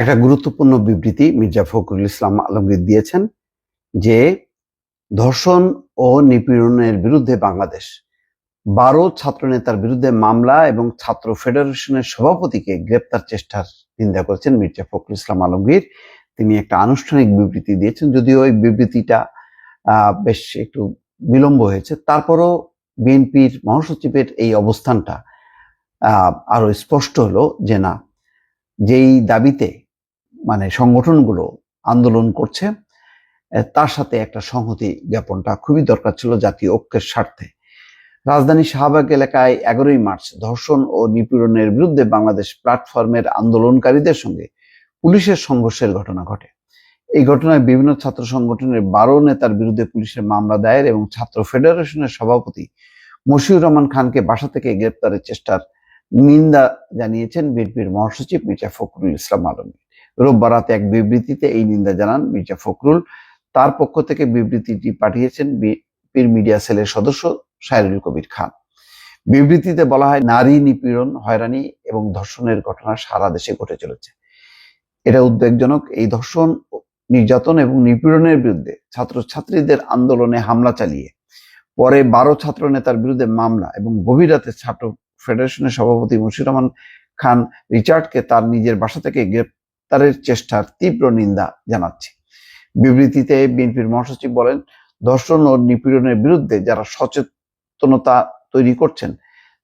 একটা গুরুত্বপূর্ণ বিবৃতি মির্জা ফখরুল ইসলাম আলমগীর দিয়েছেন যে ধর্ষণ ও নিপীড়নের বিরুদ্ধে বাংলাদেশ বারো ছাত্রনেতার বিরুদ্ধে মামলা এবং ছাত্র ফেডারেশনের সভাপতিকে গ্রেপ্তার চেষ্টার নিন্দা করেছেন মির্জা ফখরুল ইসলাম আলমগীর। তিনি একটা আনুষ্ঠানিক বিবৃতি দিয়েছেন, যদিও ওই বিবৃতিটা বেশ একটু বিলম্ব হয়েছে। তারপরও বিএনপির মহাসচিবের এই অবস্থানটা আরও স্পষ্ট হলো যে না, যেই দাবিতে মানে সংগঠনগুলো আন্দোলন করছে তার সাথে একটা সংহতি জ্ঞাপনটা খুবই দরকার ছিল জাতীয় ঐক্যের স্বার্থে। রাজধানী শাহবাগ এলাকায় এগারোই মার্চ ধর্ষণ ও নিপীড়নের বিরুদ্ধে বাংলাদেশ প্ল্যাটফর্মের আন্দোলনকারীদের সঙ্গে পুলিশের সংঘর্ষের ঘটনা ঘটে। এই ঘটনায় বিভিন্ন ছাত্র সংগঠনের বারো নেতার বিরুদ্ধে পুলিশের মামলা দায়ের এবং ছাত্র ফেডারেশনের সভাপতি মশিউর রহমান খানকে বাসা থেকে গ্রেপ্তারের চেষ্টার নিন্দা জানিয়েছেন বিএনপির মহাসচিব মির্জা ফখরুল ইসলাম আলমী রোববার রাতে এক বিবৃতিতে এই নিন্দা জানান মির্জা ফখরুল। তার পক্ষ থেকে বিবৃতিটি পাঠিয়েছেন বিএনপির মিডিয়া সেলের সদস্য সাইরুল কবির খান। বিবৃতিতে বলা হয়, নারী নিপীড়ন, হয়রানি এবং ধর্ষণের ঘটনা সারা দেশে ঘটে চলেছে। এটা উদ্বেগজনক। এই ধর্ষণ, নির্যাতন এবং নিপীড়নের বিরুদ্ধে ছাত্রছাত্রীদের আন্দোলনে হামলা চালিয়ে, পরে বারো ছাত্র নেতার বিরুদ্ধে মামলা এবং গভীর রাতে ছাত্র ফেডারেশনের সভাপতি মুশির রহমান খান রিচার্ডকে তার নিজের বাসা থেকে গ্রেপ্তারের চেষ্টার তীব্র নিন্দা জানাচ্ছে। বিবৃতিতে বিএনপির মহাসচিব বলেন, ধর্ষণ ও নিপীড়নের বিরুদ্ধে যারা সচেতনতা তৈরি করছেন,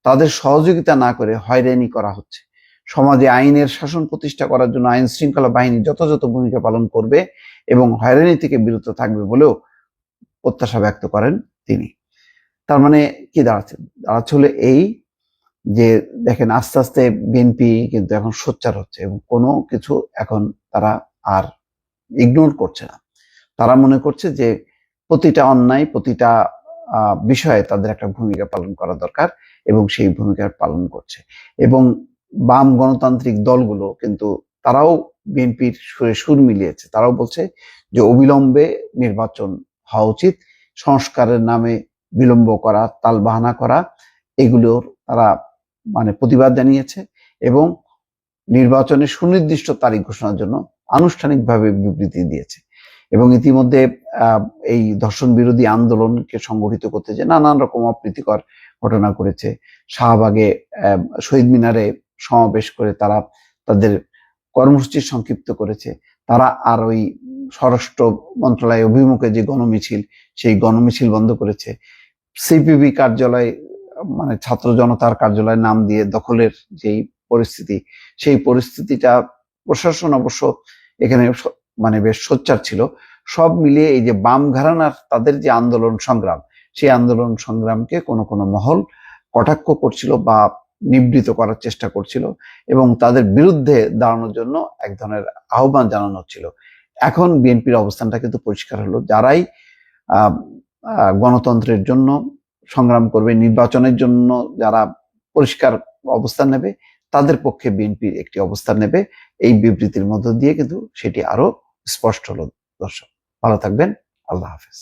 তাদের সহযোগিতা না করে হয়রানি করা হচ্ছে। সমাজে আইনের শাসন প্রতিষ্ঠা করার জন্য আইন শৃঙ্খলা বাহিনী যথাযথ ভূমিকা পালন করবে এবং হয়রানি থেকে বিরত থাকবে বলেও প্রত্যাশা ব্যক্ত করেন তিনি। তার মানে কি দাঁড়াচ্ছে? দাঁড়াচ্ছে হলো এই যে দেখেন আস্তে আস্তে বিএনপি কিন্তু এখন সোচ্চার হচ্ছে এবং কোনো কিছু এখন তারা আর ইগনোর করছে না। তারা মনে করছে যে প্রতিটা অন্যায়, প্রতিটা বিষয়ে তাদের একটা ভূমিকা পালন করা দরকার এবং সেই ভূমিকা পালন করছে। এবং বাম গণতান্ত্রিক দলগুলো কিন্তু তারাও বিএনপির সুরে সুর মিলিয়েছে। তারাও বলছে যে অবিলম্বে নির্বাচন হওয়া উচিত, সংস্কারের নামে বিলম্ব করা, তালবাহানা করা, এগুলোর তারা মানে প্রতিবাদ জানিয়েছে এবং নির্বাচনের সুনির্দিষ্ট তারিখ ঘোষণার জন্য আনুষ্ঠানিকভাবে বিবৃতি দিয়েছে এবং ইতিমধ্যে এই ধর্ষণ বিরোধী আন্দোলনকে সংগঠিত করতে যে নানান রকম অপ্রীতিকর ঘটনা করেছে। শাহবাগে শহীদ মিনারে সমাবেশ করে তারা তাদের কর্মসূচি সংক্ষিপ্ত করেছে। তারা আর ওই স্বরাষ্ট্র মন্ত্রণালয় অভিমুখে যে গণমিছিল, সেই গণমিছিল বন্ধ করেছে। সিপিবি কার্যালয় মানে ছাত্র জনতার কার্যালয় নাম দিয়ে দখলের যেই পরিস্থিতি, সেই পরিস্থিতিটা প্রশাসন অবশ্য এখানে মানে বেশ সোচ্চার ছিল। সব মিলিয়ে এই যে বাম ঘরানার তাদের যে আন্দোলন সংগ্রাম, সেই আন্দোলন সংগ্রামকে কোনো কোনো মহল কটাক্ষ করছিল বা নিবৃত করার চেষ্টা করছিল এবং তাদের বিরুদ্ধে দাঁড়ানোর জন্য এক ধরনের আহ্বান জানানো হচ্ছিল। এখন বিএনপির অবস্থানটা কিন্তু পরিষ্কার হলো। যারাই গণতন্ত্রের জন্য সংগ্রাম করবে, নির্বাচনের জন্য যারা পরিষ্কার অবস্থান নেবে, তাদের পক্ষে বিএনপি একটি অবস্থান নেবে। এই বিবৃতির মধ্য দিয়ে কিন্তু সেটি আরও স্পষ্ট হলো। দর্শক, ভালো থাকবেন। আল্লাহ হাফেজ।